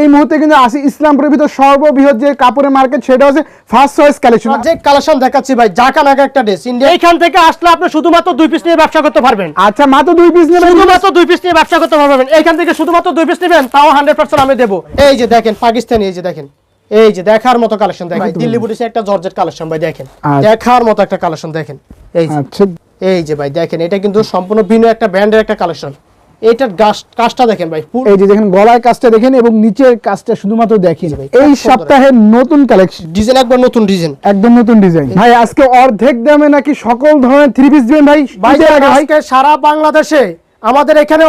এই মুহূর্তে কিন্তু আসি ইসলামপুরের ভিতর সর্ববৃহৎ যে কাপড়ের মার্কেট সেটা হচ্ছে ফার্স্ট চয়েস কালেকশন যে কালেকশন দেখাচ্ছি ভাই জাকা নাকা একটা ড্রেস ইন্ডিয়া এইখান থেকে আসলে আপনি শুধুমাত্র দুই পিস নিয়ে ব্যবসা করতে পারবেন। আচ্ছা মাত্র দুই পিস নেবেন শুধুমাত্র দুই পিস নিয়ে ব্যবসা করতে পারবেন। এইখান থেকে শুধুমাত্র দুই পিস নেবেন তাও হান্ড্রেড পার্সেন্ট আমি দেবো। এই যে দেখেন পাকিস্তানি এই যে দেখেন এই যে দেখার মতো কালেকশন দেখেন। দিল্লি বুটিসে একটা জর্জেট কালেকশন ভাই দেখেন। আচ্ছা। দেখার মতো একটা কালেকশন দেখেন। এই যে আচ্ছা। এই যে ভাই দেখেন এটা কিন্তু সম্পূর্ণ ভিন্ন একটা ব্র্যান্ডের একটা কালেকশন এইটার গাছ কাজটা দেখেন ভাই এই যে দেখেন গলার কাজটা দেখেন এবং নিচের কাজটা শুধুমাত্র দেখেন এই নতুন কালেকশন ডিজাইন একবার নতুন ডিজাইন। একদম নতুন ডিজাইন। ভাই আজকে অর্ধেক দামে নাকি সকল ধরনের থ্রি পিস দিবেন ভাই? আজকে সারা বাংলাদেশে আমাদের এখানে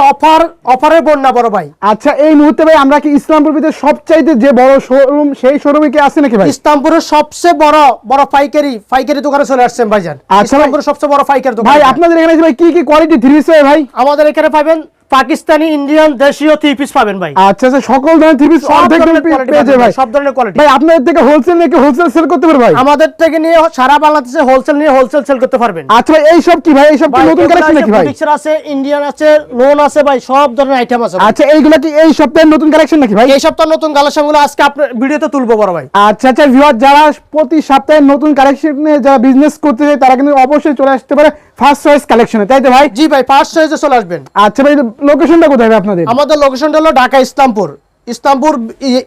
অফার বন্যা বড় ভাই। আচ্ছা এই মুহূর্তে ভাই আমরা কি ইসলামপুর ভিতরে সবচাইতে যে বড় শোরুম সেই শোরুমে কি আছে নাকি ভাই? ইসলামপুরের সবচেয়ে বড় বড় পাইকারি পাইকারি দোকানে চলে আসছেন ভাইজান। আচ্ছা। ইসলামপুরের সবচেয়ে বড় পাইকারি দোকান ভাই আপনাদের এখানে ভাই কি কি কোয়ালিটি থ্রি ভাই? আমাদের এখানে পাবেন পাকিস্তানি ইন্ডিয়ান দেশীয় থ্রি পিস পাবেন ভাই। আচ্ছা আচ্ছা সকল ধরনের থ্রি পিস সব অর্ধেক পাবেন ভাই সব ধরনের কোয়ালিটি ভাই আপনাদের থেকে হোলসেল নাকি হোলসেল সেল করতে পারে ভাই? আমাদের থেকে নিয়ে সারা বাংলাদেশে হোলসেল নিয়ে হোলসেল সেল করতে পারবেন। আচ্ছা এই সব কি ভাই? এই সব কি নতুন কালেকশন নাকি ভাই? বুটিক্সের আছে ইন্ডিয়ান আছে লোন আছে ভাই সব ধরনের আইটেম আছে আচ্ছা এইগুলা কি এই সপ্তাহের নতুন কালেকশন নাকি ভাই? এই সপ্তাহ নতুন কালেকশনগুলো আজকে আপনার ভিডিওতে তুলবো বড় ভাই। আচ্ছা আচ্ছা ভিউয়ার যারা প্রতি সপ্তাহে নতুন কালেকশন নিয়ে যারা বিজনেস করতে চায় তারা কিন্তু অবশ্যই চলে আসতে পারে ফার্স্ট চয়েস কালেকশনে তাই তো ভাই? জি ভাই পাঁচ সাইজে চলে আসবেন। আচ্ছা ভাই লোকেশনটা কোথায় ভাই আপনাদের? আমাদের লোকেশনটা হলো ঢাকা ইসলামপুর। ইসলামপুর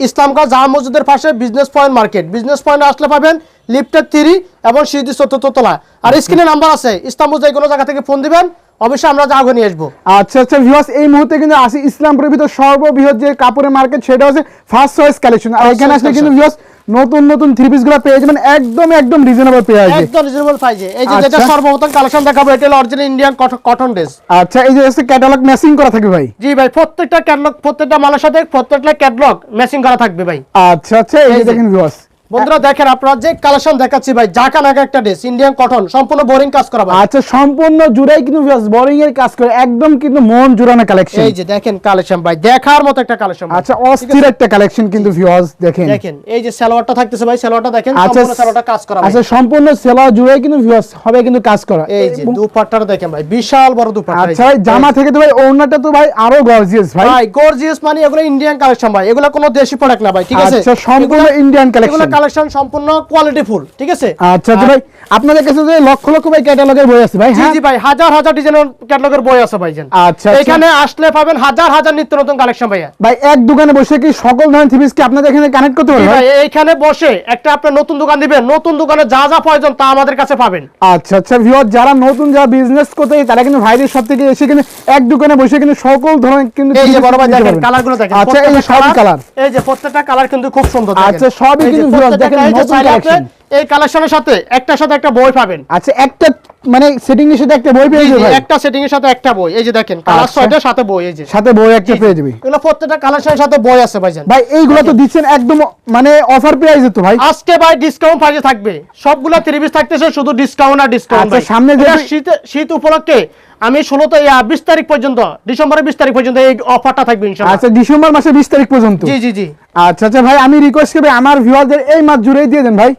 ইসলামগঞ্জ জামা মসজিদের পাশে business point market business point আসলে পাবেন লিফটের থ্রি এবং সিঁড়ি চতুর্থ তলা। আর স্ক্রিনে নাম্বার আছে। ইসলামপুর যে কোনো জায়গা থেকে ফোন দিবেন অবশ্যই আমরা আগে নিয়ে আসব। আচ্ছা আচ্ছা ভিউয়ার্স এই মুহূর্তে কিন্তু আসি ইসলামপুরের ভিতর সর্ববৃহৎ যে কাপড়ের মার্কেট সেটা হচ্ছে ফার্স্ট চয়েস কালেকশন আর এখানে আসলে কিন্তু। ভিউয়ার্স নতুন নতুন থ্রি পিসগুলো পেয়ে যাবেন একদম একদম রিজনেবল পেয়ে যাবে একদম রিজনেবল প্রাইসে এই যে যেটা আচ্ছা। সর্বপ্রথম কালেকশন দেখাবো এটা হলো অরিজিনাল ইন্ডিয়ান কটন ড্রেস আচ্ছা এই যে এসে ক্যাটালগ ম্যাচিং করা থাকবে ভাই? জি ভাই প্রত্যেকটা ক্যাটালগ প্রত্যেকটা মালের সাথে প্রত্যেকটা ক্যাটালগ ম্যাচিং করা থাকবে ভাই। আচ্ছা আচ্ছা এই যে। দেখেন ভিউয়ার্স বন্ধুরা দেখেন আপনারা যে কালেকশন দেখাচ্ছি ভাই জাকা নাকা একটা ড্রেস ইন্ডিয়ান কটন সম্পূর্ণ বোরিং কাজ করা আচ্ছা সম্পূর্ণ জুড়াই কিন্তু বোরিং এর কাজ করে একদম কিন্তু মন জুড়ানো কালেকশন এই যে দেখেন কালেকশন ভাই দেখার মতো একটা কালেকশন আচ্ছা অস্থির একটা কালেকশন কিন্তু ভিউয়ার্স দেখেন। দেখেন এই যে সালোয়ারটা থাকতেছে ভাই সালোয়ারটা দেখেন আচ্ছা সম্পূর্ণ সালোয়ারটা কাজ করা আচ্ছা সম্পূর্ণ সেলা জুড়াই কিন্তু ভিউয়ার্স হবে কিন্তু কাজ করা। এই যে দুপাট্টাটা দেখেন ভাই বিশাল বড় দুপাট্টা। আচ্ছা জামা থেকে তো ভাই ওড়নাটা তো ভাই আরও গর্জিয়াস ভাই। ভাই গর্জিয়াস মানে এগুলো ইন্ডিয়ান কালেকশন ভাই এগুলো কোনো দেশি প্রোডাক্ট না ভাই ঠিক আছে? আচ্ছা, সম্পূর্ণ ইন্ডিয়ান। এগুলো কালেকশন সম্পূর্ণ কোয়ালিটি ফুল ঠিক আছে? আচ্ছা আচ্ছা ভাই আপনাদের কাছে যে লক্ষ লক্ষ ভাই ক্যাটালগের বই আছে ভাই জি হ্যাঁ? জি ভাই হাজার হাজার ডিজাইনের ক্যাটালগের বই আছে ভাই জান আচ্ছা, আচ্ছা। এখানে আসলে পাবেন হাজার হাজার নিত্য নতুন কালেকশন ভাইয়া। ভাই এক দোকানে বসে কি সকল ধরনের থ্রি কি আপনাদের এখানে কানেক্ট করতে পারবেন ভাই ভাই? এইখানে বসে একটা আপনার নতুন দোকান দিবেন নতুন দোকানে যা যা প্রয়োজন তা আমাদের কাছে পাবেন। আচ্ছা আচ্ছা ভিউয়ার যারা নতুন যারা বিজনেস করতে তারা কিন্তু ভাইদের সব থেকে এসে কিন্তু এক দোকানে বসে কিন্তু সকল ধরনের কিন্তু এই যে বড় ভাই দেখেন পারবেন। কালার দেখেন আচ্ছা এই প্রত্যেকটা কালার এই যে প্রত্যেকটা কালার কিন্তু খুব সুন্দর। আচ্ছা, সবই কিন্তু viewers প্রত্যেকটা দেখেন, এই যে নতুন চাইলে আপনি collection। এই কালেকশনের সাথে একটার সাথে একটা বই পাবেন। আচ্ছা একটা মানে সেটিং এর সাথে একটা বই পেয়ে এই যে যাবে একটা সেটিং এর সাথে একটা বই। এই যে দেখেন কালার আচ্ছা। ছয়টার সাথে বই এই যে। সাথে বই একটা পেয়ে যাবে। এগুলো প্রত্যেকটা কালেকশনের সাথে বই আছে ভাইজান। ভাই এইগুলো তো দিচ্ছেন একদম মানে অফার প্রাইসে তো ভাই। আজকে ভাই ডিসকাউন্ট প্রাইসে থাকবে। সবগুলা ত্রিশ থাকতেছে শুধু ডিসকাউন্ট আর ডিসকাউন্ট আচ্ছা, সামনে যেটা- শীত শীত উপলক্ষে আমি ষোলো তো বিশ তারিখ পর্যন্ত ডিসেম্বরের বিশ তারিখ পর্যন্ত এই অফারটা থাকবে আচ্ছা ডিসেম্বর মাসের বিশ তারিখ পর্যন্ত? জি জি জি। আচ্ছা আচ্ছা ভাই আমি রিকোয়েস্ট করব আমার ভিউয়ারদের এই মাস জুড়েই দিয়ে দেন ভাই।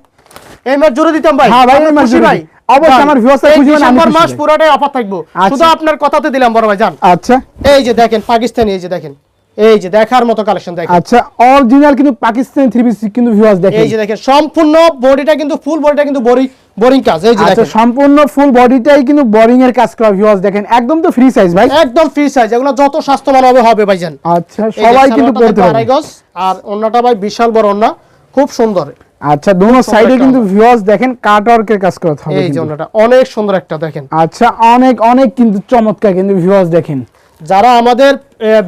এই মাস জুড়ে দিতাম ভাই। হ্যাঁ ভাই, আপনি এই মাস ভাই। অবশ্যই আমার খুশি আমি মাস পুরোটাই অফার থাকব। আচ্ছা। শুধু আপনার কথাতে দিলাম বড় ভাই জান আচ্ছা। এই যে দেখেন পাকিস্তানি এই যে দেখেন। এই যে দেখার মতো কালেকশন দেখেন। আচ্ছা অরিজিনাল কিন্তু পাকিস্তানি থ্রি পিস কিন্তু ভিউয়ার্স দেখেন। এই যে দেখেন সম্পূর্ণ বডিটা কিন্তু ফুল বডিটা কিন্তু বোরিং বোরিং কাজ। এই যে আচ্ছা সম্পূর্ণ ফুল বডিটাই কিন্তু বোরিং এর কাজ করা ভিউয়ার্স দেখেন। একদম তো ফ্রি সাইজ ভাই। একদম ফ্রি সাইজ এগুলো যত স্বাস্থ্যবান হবে হবে ভাইজান আচ্ছা সবাই কিন্তু পড়তে গজ, আর অন্যটা ভাই বিশাল বড় অন্য খুব সুন্দর। আচ্ছা দোনো সাইডে কিন্তু ভিউয়ার্স দেখেন কাট ওয়ার্কের কাজ করা হবে এই যে অনেক সুন্দর একটা দেখেন। আচ্ছা অনেক অনেক কিন্তু চমৎকার কিন্তু ভিউয়ার্স দেখেন। যারা আমাদের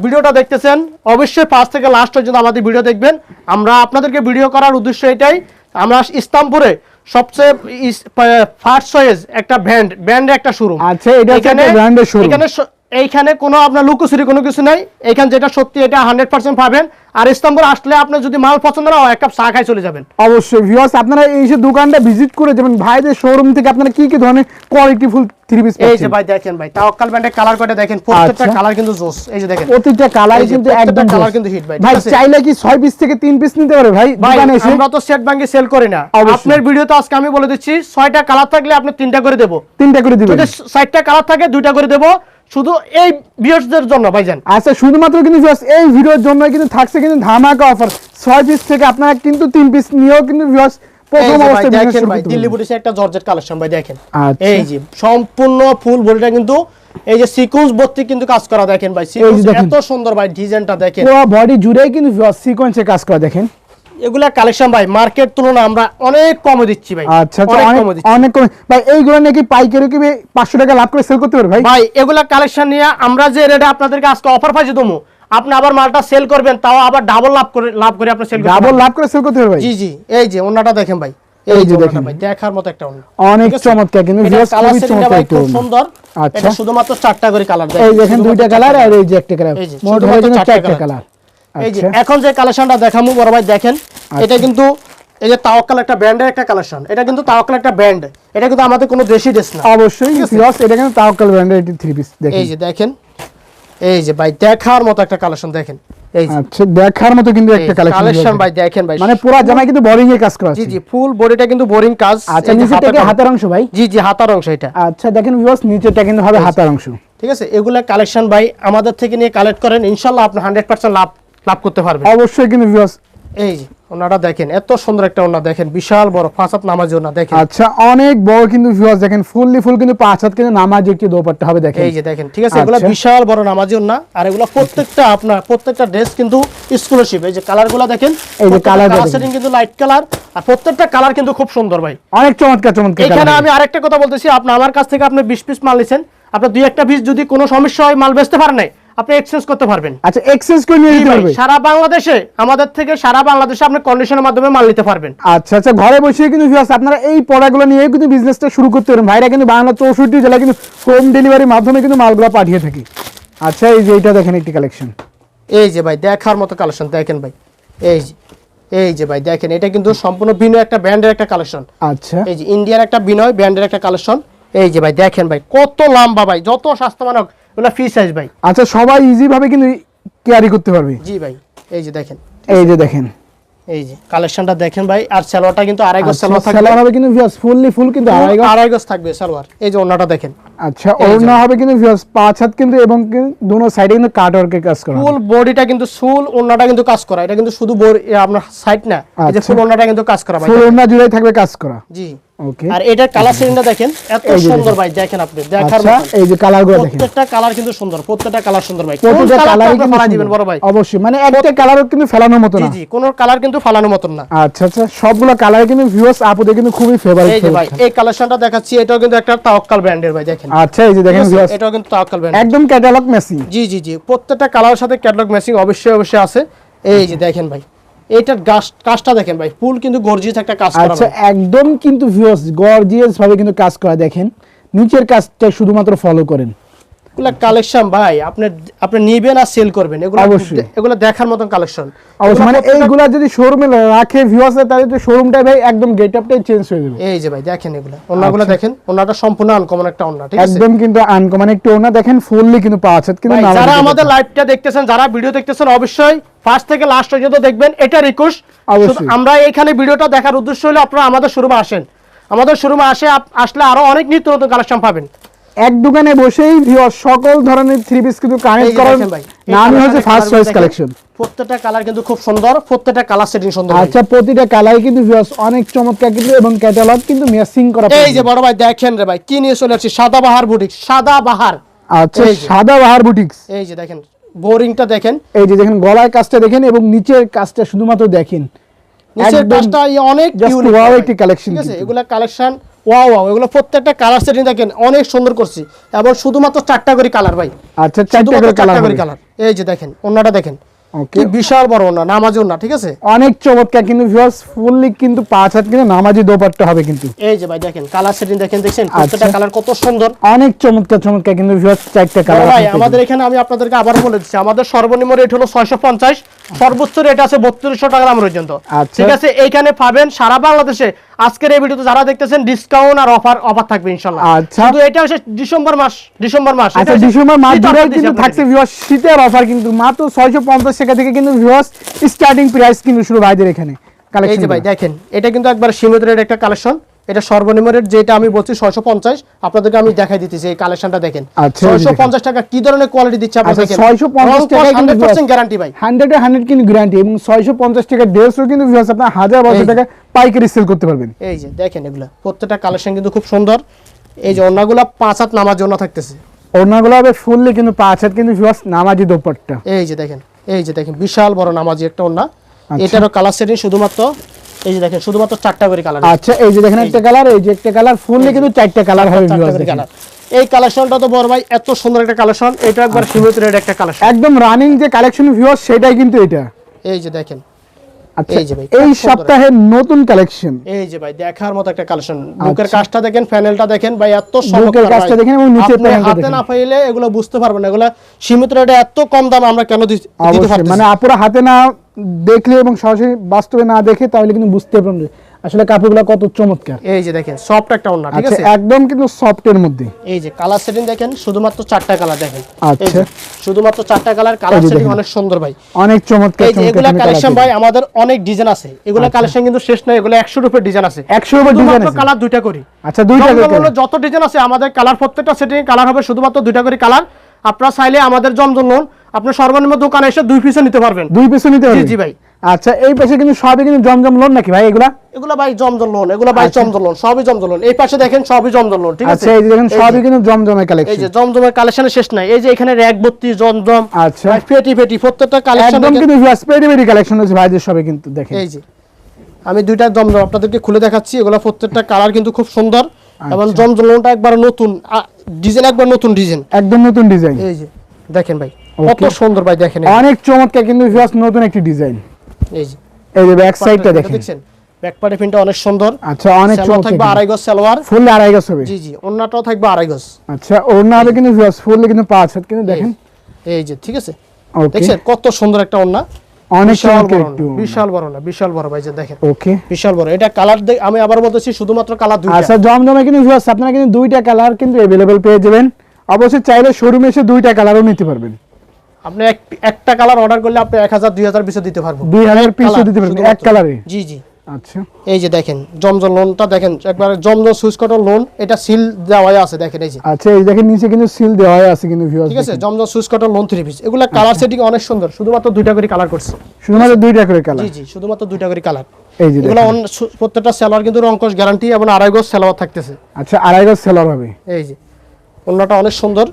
ভিডিওটা দেখতেছেন অবশ্যই পাঁচ থেকে লাস্ট পর্যন্ত আমাদের ভিডিও দেখবেন। আমরা আপনাদেরকে ভিডিও করার উদ্দেশ্য এটাই আমরা ইস্তাম্পুরে সবচেয়ে ফার্স্ট চয়েস একটা ব্র্যান্ড ব্র্যান্ডের একটা শোরুম আচ্ছা, এটা brand এর showroom। এখানে এইখানে কোনো আপনার লুকোচুরি কোনো কিছু নাই। এখানে যেটা সত্যি এটা হান্ড্রেড পার্সেন্ট পাবেন। আর ইস্তাম্বুল আসলে আপনার যদি মাল পছন্দ না হয় এক কাপ চা খাই চলে যাবেন। অবশ্যই ভিউয়ার্স আপনারা এই যে দোকানটা ভিজিট করে যাবেন ভাইদের শোরুম থেকে আপনারা কি কি ধরনের কোয়ালিটি ফুল থ্রি পিস এই যে ভাই দেখেন ভাই তাওয়াক্কাল ব্র্যান্ডের কালার করে দেখেন? প্রত্যেকটা আচ্ছা। কালার কিন্তু জোস। এই যে দেখেন। প্রতিটা কালার কিন্তু প্রত্যেকটা একদম জোস। কিন্তু hit ভাই, ভাই চাইলে কি ছয় পিস থেকে তিন পিস নিতে পারে ভাই? দোকানে এসে? আমরা তো সেট ব্যাংকে সেল করি না। আপনার ভিডিওতে আজকে আমি বলে দিচ্ছি ছয়টা কালার থাকলে আপনি তিনটা করে দেবো। তিনটা করে দিবেন। যদি ষাটটা কালার থাকে দুইটা করে দেবো। শুধু এই ভিউয়ার্সদের জন্য ভাইজান। আচ্ছা শুধুমাত্র কিন্তু ভিউয়ার্স এই ভিডিওর জন্য কিন্তু থাকছে কিন্তু ধামাকা অফার ছয় পিস থেকে আপনারা কিন্তু তিন পিস নিয়েও কিন্তু ভিউয়ার্স প্রথম অবস্থায় দেখেন ভাই দিল্লি বুটিসের একটা জর্জেট কালেকশন ভাই দেখেন। আচ্ছা। এই যে সম্পূর্ণ ফুল বডিটা কিন্তু এই যে সিকুয়েন্স ভর্তি কিন্তু কাজ করা দেখেন ভাই সিকুয়েন্স এত সুন্দর ভাই ডিজাইনটা দেখেন। পুরো বডি জুড়েই কিন্তু সিকোয়েন্সে কাজ করা দেখেন। এগুলা কালেকশন ভাই মার্কেট তুলনা আমরা অনেক কমে দিচ্ছি ভাই। আচ্ছা আচ্ছা অনেক কমে দিচ্ছি। অনেক কমে ভাই এইগুলো নাকি পাইকারি কি পাঁচশো টাকা লাভ করে সেল করতে পারবে ভাই? ভাই এগুলা কালেকশন নিয়ে আমরা যে রেটে আপনাদেরকে আজকে অফার পাইছি তুমি আপনি আবার মালটা সেল করবেন তাও আবার ডাবল লাভ করে লাভ করে আপনি সেল ডাবল লাভ করে সেল করতে পারবে ভাই? জি জি এই যে ওন্নাটা দেখেন ভাই এই যে দেখেন। দেখেন। ভাই দেখার মতো একটা ওন্না অনেক চমৎকার কিন্তু খুবই চমৎকার খুব সুন্দর। আচ্ছা। এটা শুধুমাত্র চারটা করে কালার এই দেখেন দুইটা কালার আর এই যে একটা কালার মোট হয় চারটা চারটা কালার এই যে আচ্ছা। এখন যে কালেকশনটা দেখামু বড় ভাই দেখেন। এটা কিন্তু এই যে তাওয়াক্কাল একটা ব্র্যান্ডের একটা কালেকশন এটা কিন্তু তাওয়াক্কাল একটা ব্র্যান্ড। এটা কিন্তু আমাদের কোনো দেশি ড্রেস না। অবশ্যই ভিউয়ার্স এটা কিন্তু তাওকাল ব্র্যান্ডের এটি থ্রি পিস দেখেন। এই যে দেখেন এই যে ভাই দেখার মতো একটা কালেকশন দেখেন। এই আচ্ছা দেখার মতো কিন্তু একটা কালেকশন কালেকশন ভাই দেখেন ভাই। মানে পুরো জামায় কিন্তু বোরিং এ কাজ করা আছে। জি জি ফুল বডিটা কিন্তু বোরিং কাজ। আচ্ছা নিচে থেকে হাতের অংশ ভাই? জি জি হাতার অংশ এটা। আচ্ছা দেখেন ভিউয়ার্স নিচেটা কিন্তু হবে হাতের অংশ। ঠিক আছে? এগুলা কালেকশন ভাই আমাদের থেকে নিয়ে কালেক্ট করেন। ইনশাল্লাহ আপনি হান্ড্রেড পার্সেন্ট লাভ লাভ করতে পারবেন। অবশ্যই কিন্তু ভিউয়ার্স এই যে ওনাটা দেখেন এত সুন্দর একটা ওনা দেখেন বিশাল বড় ফাঁসাত নামাজি ওনা দেখেন আচ্ছা অনেক বড় কিন্তু ভিউয়ার্স দেখেন ফুললি ফুল কিন্তু পাঁচ হাত কিন্তু নামাজ একটি দোপাট্টা হবে দেখেন এই যে দেখেন ঠিক আছে এগুলো আচ্ছা। বিশাল বড় নামাজি ওনা আর এগুলো প্রত্যেকটা আপনার প্রত্যেকটা ড্রেস কিন্তু স্কলারশিপ এই যে কালারগুলো দেখেন এই যে কালার। সেটিং কিন্তু লাইট কালার আর প্রত্যেকটা কালার কিন্তু খুব সুন্দর ভাই অনেক চমৎকার চমৎকার এখানে। আমি আরেকটা কথা বলতেছি আপনি আমার কাছ থেকে আপনি বিশ পিস মাল নিছেন আপনার দুই একটা পিস যদি কোনো সমস্যা হয় মাল বেচতে পারেন নাই আপনি এক্সচেঞ্জ করতে পারবেন। আচ্ছা এক্সচেঞ্জ করে নিয়ে যেতে ভাই, পারবে? সারা বাংলাদেশে আমাদের থেকে সারা বাংলাদেশে আপনি কন্ডিশনের মাধ্যমে মাল নিতে পারবেন। আচ্ছা আচ্ছা ঘরে বসে কিন্তু ভিউয়ার্স আপনারা এই প্রোডাক্টগুলো নিয়ে কিন্তু বিজনেসটা শুরু করতে পারেন। ভাইরা কিন্তু বাংলা চৌষট্টি জেলায় কিন্তু হোম ডেলিভারির মাধ্যমে কিন্তু মালগুলো পাঠিয়ে থাকি। আচ্ছা এই যে এটা দেখেন একটি কালেকশন এই যে ভাই দেখার মতো কালেকশন দেখেন ভাই। এই যে এই যে ভাই দেখেন এটা কিন্তু সম্পূর্ণ বিনয় একটা ব্র্যান্ডের একটা কালেকশন আচ্ছা। এই যে ইন্ডিয়ার একটা বিনয় ব্র্যান্ডের একটা কালেকশন এই যে ভাই দেখেন ভাই কত লম্বা ভাই যত স্বাস্থ্য মানক ওগুলো ফ্রি সাইজ ভাই। আচ্ছা সবাই ইজি ভাবে কিন্তু ক্যারি করতে পারবে। জি ভাই এই যে দেখেন। এই যে দেখেন। এই যে কালেকশনটা দেখেন ভাই আর সালোয়ারটা কিন্তু আড়াই গজ আচ্ছা, সালোয়ার থাকবে। সালোয়ার হবে কিন্তু ভিউয়ার্স ফুললি ফুল কিন্তু আড়াই গজ। আড়াই গজ থাকবে সালোয়ার। এই যে ওনাটা দেখেন। আচ্ছা ওড়না হবে কিন্তু ভিউয়ার্স পাঁচ হাত কিন্তু এবং দুনো সাইডে কিন্তু কাট ওয়ার্কের কাজ করা ফুল বডিটা কিন্তু ফুল ওনাটা কিন্তু কাজ করা। এটা কিন্তু শুধু বড়- আপনার সাইড না। এই যে আচ্ছা। ফুল ওনাটা কিন্তু কাজ করা ভাই। ফুল ওড়না জুড়েই থাকবে কাজ করা। জি। আর এটার কালার সেটিংটা দেখেন এত সুন্দর ভাই দেখেন আপনি দেখার আচ্ছা এই যে কালারগুলো দেখেন। প্রত্যেকটা কালার কিন্তু সুন্দর প্রত্যেকটা কালার সুন্দর ভাই। কালারই আপনি কিন্তু ফালা দিবেন বড় ভাই? অবশ্যই মানে একটা কালারও কিন্তু ফেলানোর মতো না। জি কোন কালার কিন্তু ফালানোর না। আচ্ছা আচ্ছা সবগুলো কালার কিন্তু ভিউয়ার্স আপুদের কিন্তু খুবই ফেভারিট এই যে ভাই এই কালেকশনটা দেখাচ্ছি এটাও কিন্তু একটা তাওয়াক্কাল ব্র্যান্ডের ভাই দেখেন। আচ্ছা এই যে দেখেন ভিউয়ার্স এটাও কিন্তু তাওয়াক্কাল ব্র্যান্ড একদম ক্যাটালগ মেসি জি জি জি প্রত্যেকটা কালারের সাথে ক্যাটালগ ম্যাচিং অবশ্যই অবশ্যই আছে। এই যে দেখেন ভাই এইটার গাছ কাজটা দেখেন ভাই ফুল কিন্তু গর্জিয়াস একটা কাজ করা আচ্ছা একদম কিন্তু ভিউয়ার্স গর্জিয়াস ভাবে কিন্তু কাজ করা দেখেন। নিচের কাজটা শুধুমাত্র ফলো করেন। এগুলা কালেকশন ভাই আপনি আপনি নিবেন আর সেল করবেন এগুলো অবশ্যই। এগুলো দেখার মতন কালেকশন অবশ্যই মানে এইগুলা যদি শোরুমে রাখে ভিউয়ার্স তাহলে তো শোরুমটা ভাই একদম গেট আপটাই চেঞ্জ হয়ে যাবে এই যে ভাই দেখেন এগুলো ওনাগুলো দেখেন ওনাটা সম্পূর্ণ আনকমন একটা ওনা ঠিক আছে আচ্ছা। একদম কিন্তু আনকমন একটু ওনা দেখেন ফুললি কিন্তু পাওয়া কিন্তু যারা। আমাদের লাইভটা দেখতেছেন যারা ভিডিও দেখতেছেন অবশ্যই ফার্স্ট থেকে লাস্ট পর্যন্ত দেখবেন এটা রিকোয়েস্ট। আমরা এখানে ভিডিওটা দেখার উদ্দেশ্য হলে আপনারা আমাদের শোরুমে আসেন আমাদের শোরুমে আসে আসলে আরও অনেক নিত্য নতুন কালেকশন পাবেন এক দোকানে বসেই ভিউয়ার্স সকল ধরনের থ্রি পিস কিন্তু কানেক্ট এই নামই হচ্ছে ফার্স্ট চয়েস কালেকশন প্রত্যেকটা কালার কিন্তু খুব সুন্দর প্রত্যেকটা কালার সেটিং সুন্দর আচ্ছা প্রতিটা কালার কিন্তু ভিউয়ার্স অনেক চমৎকার কিন্তু এবং ক্যাটালগ কিন্তু ম্যাচিং করা এই যে বড় ভাই দেখেন রে ভাই কি নিয়ে চলে আসছি? সাদা বাহার বুটিক সাদা বাহার। আচ্ছা সাদা বাহার বুটিক্স এই যে দেখেন বোরিংটা দেখেন। এই যে দেখেন গলার কাজটা দেখেন এবং নিচের কাজটা শুধুমাত্র দেখেন। নিচের কাজটা অনেক wow একটি collection ঠিক আছে এগুলা কালেকশন ওয়াও ওয়াও এগুলো প্রত্যেকটা কালার সেটিং দেখেন অনেক সুন্দর করছি। এবং শুধুমাত্র চারটা করে কালার ভাই। আচ্ছা চারটা করে কালার এই যে দেখেন ওন্নাটা দেখেন। কি বিশাল বড় ওন্না নামাজ ওন্না ঠিক আছে? অনেক চমৎকার কিন্তু ভিউয়ার্স ফুললি কিন্তু পাঁচ হাত কিন্তু নামাজি দোপাট্টা হবে কিন্তু। এই যে ভাই দেখেন কালার সেটিং দেখেন দেখছেন? প্রত্যেকটা আচ্ছা। কালার কত সুন্দর। অনেক চমৎকার চমৎকার কিন্তু ভিউয়ার্স চারটা কালার ভাই আমাদের এখানে আমি আপনাদেরকে আবার বলে দিচ্ছি আমাদের সর্বনিম্ন রেট হলো ছয়শো পঞ্চাশ সর্বোচ্চ রেট আছে বত্রিশশো টাকা দাম পর্যন্ত। আচ্ছা। ঠিক আছে এইখানে পাবেন সারা বাংলাদেশে আজকের এই ভিডিওতে যারা দেখতেছেন ডিসকাউন্ট আর অফার অফার থাকবে ইনশাল্লাহ আচ্ছা। কিন্তু এটা হচ্ছে ডিসেম্বর মাস ডিসেম্বর মাস আচ্ছা ডিসেম্বর মাস জুড়ে কিন্তু থাকছে ভিউয়ার্স শীতের অফার কিন্তু মাত্র ছয়শো পঞ্চাশ টাকা থেকে কিন্তু ভিউয়ার্স স্টার্টিং প্রাইস কিন্তু শুরু ভাইদের এখানে এই যে ভাই দেখেন এটা কিন্তু একবার সীমিত রেট একটা কালেকশন এটা সর্বনিম্ন রেট যেটা আমি বলছি ছয়শো পঞ্চাশ। আপনাদেরকে আমি দেখাই দিতেছি এই কালেকশনটা দেখেন। আচ্ছা, এই যে ছয়শো দেখেন। পঞ্চাশ টাকা কি ধরনের কোয়ালিটি দিচ্ছে আপনি আচ্ছা দেখেন? 650 টাকায় কিন্তু হান্ড্রেড পার্সেন্ট গ্যারান্টি ভাই। হান্ড্রেডে হান্ড্রেড কিন্তু গ্যারান্টি এবং ছয়শো পঞ্চাশ টাকা ড্রেসও কিন্তু viewers আপনার হাজার বারোশো এই। টাকা পাইকারি সেল করতে পারবেন। এই যে দেখেন এগুলা। প্রত্যেকটা কালেকশন কিন্তু খুব সুন্দর। এই যে অন্যগুলা পাঁচ হাত নামার জন্য থাকতেছে। ওড়নাগুলো হবে ফুললি কিন্তু পাঁচ হাত কিন্তু viewers নামাজি দোপাট্টা। এই যে দেখেন। এই যে দেখেন বিশাল বড় নামাজি একটা ওন্না আচ্ছা। এটারও কালার সেটিং শুধুমাত্র এই যে দেখেন শুধুমাত্র চারটা করে কালার আচ্ছা এই যে দেখেন একটা কালার এই যে একটা কালার ফুললি কিন্তু চারটা কালার হবে। কালার এই কালেকশনটা তো বড় ভাই এত সুন্দর একটা কালেকশন এটা একবার সীমিত রেট একটা কালেকশন একদম রানিং যে কালেকশন ভিউয়ার্স সেটাই কিন্তু এটা। এই যে দেখেন। আচ্ছা এই। সপ্তাহের নতুন কালেকশন এই যে ভাই দেখার মতো একটা কালেকশন বুকের কাজটা দেখেন প্যানেলটা দেখেন ভাই এত আচ্ছা। বুকের কাজটা দেখেন এবং প্যানেলটা হাতে না পাইলে এগুলো বুঝতে পারবেন না। এগুলো সীমিত রেটে এত কম দাম আমরা কেন দিতে পারতেছি? মানে আপুরা হাতে না দেখলে এবং সরাসরি বাস্তবে না দেখে তাহলে কিন্তু বুঝতে পারবেন আসলে কাপড়গুলো কত চমৎকার। এই যে দেখেন সফট একটা ওন্না ঠিক আচ্ছা আছে? একদম কিন্তু সফটের মধ্যে। এই যে কালার সেটিং দেখেন শুধুমাত্র চারটা কালার দেখেন। আচ্ছা। শুধুমাত্র চারটা কালার কালার সেটিং অনেক সুন্দর ভাই। অনেক চমৎকার এই যে এগুলা কালেকশন ভাই আমাদের অনেক ডিজাইন আছে। এগুলা কালেকশন কিন্তু শেষ নাই এগুলা একশো রুপের ডিজাইন আছে। একশো উপর ডিজাইন আছে। কালার দুইটা করি। আচ্ছা দুইটা করে। যত ডিজাইন আছে আমাদের কালার প্রত্যেকটা সেটিং কালার হবে শুধুমাত্র দুইটা করে কালার আপনারা চাইলে আমাদের জমজম লোন আপনি সর্বনিম্ন দোকানে এসে দুই পিসে নিতে পারবেন। দুই পিছু নিতে হবে জি ভাই। আচ্ছা এই পাশে কিন্তু সবই কিন্তু জমজম লোন নাকি ভাই এগুলা? এগুলা ভাই জমজম লোন এগুলো ভাই জমজম লোন সবই জমজম লোন এই পাশে দেখেন সবই জমজম লোন ঠিক আছে? আচ্ছা এই দেখেন সবই কিন্তু জমজমের কালেকশন এই কালেকশন যে জমজমের কালেকশনের শেষ নাই। এই যে এখানে র্যাক ভর্তি জমজম আচ্ছা। ফেটি ফেটি প্রত্যেকটা কালেকশন একদম কিন্তু স্পেডি বেডি কালেকশন হচ্ছে ভাইদের সবে কিন্তু দেখেন। এই যে। আমি দুইটা জমজম আপনাদেরকে খুলে দেখাচ্ছি। এগুলা প্রত্যেকটা কালার কিন্তু খুব সুন্দর। এবং আচ্ছা। জমজম লোনটা একবার নতুন ডিজাইন একবার নতুন ডিজাইন। একদম নতুন ডিজাইন। এই যে দেখেন ভাই কত সুন্দর ভাই দেখেন অনেক চমৎকার কিন্তু ভিউয়ার্স নতুন একটি ডিজাইন। এই যে। এই যে ব্যাক সাইডটা দেখেন। ব্যাক পার্টি অনেক সুন্দর। আচ্ছা অনেক চমৎকার থাকবে আড়াই গজ সালোয়ার। ফুল আড়াই গজ হবে। জি জি অন্যটাও থাকবে আড়াই গজ। আচ্ছা ওর না হবে কিন্তু ভিউয়ার্স ফুল কিন্তু পাঁচ হাত কিন্তু দেখেন। এই যে ঠিক আছে? দেখছেন কত সুন্দর একটা ওন্না বিশাল চমৎকার বড় একটু না, বিশাল বড় না বিশাল বড় ভাই যে দেখেন ওকে বিশাল বড় এটা কালার আমি আবার বলতেছি শুধুমাত্র কালার দুইটা আচ্ছা জমজমে কিন্তু ভিউয়ার্স আপনারা কিন্তু দুইটা কালার কিন্তু अवेलेबल পেয়ে যাবেন অবশ্যই চাইলে শোরুমে এসে দুইটা কালারও নিতে পারবেন আপনি এক একটা কালার অর্ডার করলে আপনি এক হাজার দুই হাজার পিসে দিতে পারবো দুই হাজার পিসও Colour, দিতে পারবেন এক শুধুমাত্র। কালারে জি জি আচ্ছা। এই যে দেখেন জমজম লোনটা দেখেন একবার জমজম সুইচ কটন লোন এটা সিল দেওয়া আছে দেখেন এই যে। আচ্ছা এই দেখেন নিচে কিন্তু সিল দেওয়া আছে কিন্তু ভিউয়ার্স ঠিক আছে? Zamzam Swiss cotton lawn three piece এগুলো কালার সেটিং অনেক সুন্দর শুধুমাত্র দুইটা করে কালার করছে। শুধুমাত্র দুইটা করে কালার জি জি শুধুমাত্র দুইটা করে কালার এই যে এগুলো প্রত্যেকটা সেলার কিন্তু রঙ্কশ গ্যারান্টি এবং আড়াই গজ সেলার থাকতেছে। আচ্ছা আড়াই গজ সেলার হবে। এই যে অন্যটা অনেক সুন্দর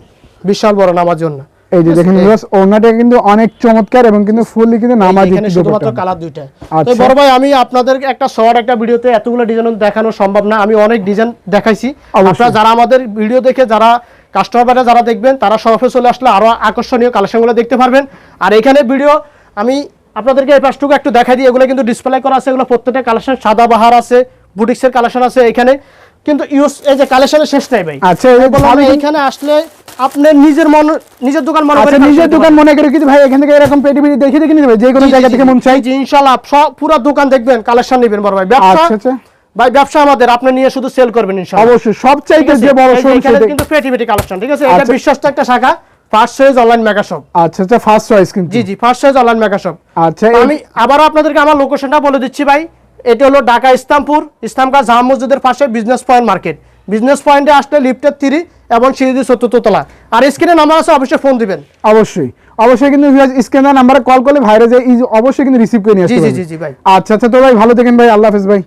বিশাল বড় নামার জন্য এই যে দেখেন ভিউয়ার্স ওড়নাটা কিন্তু অনেক চমৎকার এবং কিন্তু ফুললি কিন্তু নামাজি এখানে শুধুমাত্র কালার দুইটা। তো আচ্ছা। বড় ভাই আমি আপনাদের একটা শর্ট একটা ভিডিওতে এতগুলো ডিজাইন দেখানো সম্ভব না। আমি অনেক ডিজাইন দেখাইছি। আপনারা যারা আমাদের ভিডিও দেখে যারা কাস্টমাররা যারা দেখবেন তারা শপে চলে আসলে আরও আকর্ষণীয় কালেকশনগুলো দেখতে পারবেন। আর এখানে ভিডিও আমি আপনাদেরকে এই পাশটুকু একটু দেখাই দিই। এগুলো কিন্তু ডিসপ্লে করা আছে। এগুলো প্রত্যেকটা কালেকশন সাদা বাহার আছে বুটিক্সের কালেকশন আছে এখানে। কিন্তু ইউজ এই যে কালেকশনের শেষ নাই ভাই। আচ্ছা এখানে আসলে আপনি নিজের মন নিজের দোকান মনে আচ্ছা করে নিজের দোকান মনে করে কিন্তু ভাই এখান থেকে এরকম পেটি পেটি দেখে দেখে নিতে যে কোনো জায়গা থেকে মন চাই। ইনশাআল্লাহ সব পুরো দোকান দেখবেন কালেকশন নেবেন বড় ভাই। ব্যবসা আচ্ছা আচ্ছা। ভাই ব্যবসা আমাদের আপনি নিয়ে শুধু সেল করবেন ইনশাআল্লাহ। অবশ্যই সব ঠিক চাইতে যে বড় শোরুম কিন্তু পেটি পেটি কালেকশন ঠিক আছে? এটা আচ্ছা। বিশ্বস্ত একটা শাখা first choice online mega shop আচ্ছা আচ্ছা ফার্স্ট চয়েস কিন্তু। জি জি first choice online mega shop আচ্ছা আমি আমি আবারও আপনাদেরকে আমার লোকেশনটা বলে দিচ্ছি ভাই। এটা হলো ঢাকা ইসলামপুর ইসলামকা জাম মসজিদের পাশে বিজনেস পয়েন্ট মার্কেট বিজনেস পয়েন্টে আসলে লিফটের থ্রি এবং সিঁড়ি চতুর্থ তলা। আর স্ক্রিনে নাম্বার আছে অবশ্যই ফোন দিবেন। অবশ্যই। অবশ্যই কিন্তু স্ক্রিনে নাম্বারে কল করলে ভাইরে যে অবশ্যই কিন্তু রিসিভ করে নিয়ে জি জি জি ভাই। আচ্ছা আচ্ছা তো ভাই ভালো থাকেন ভাই আল্লাহ হাফেজ ভাই।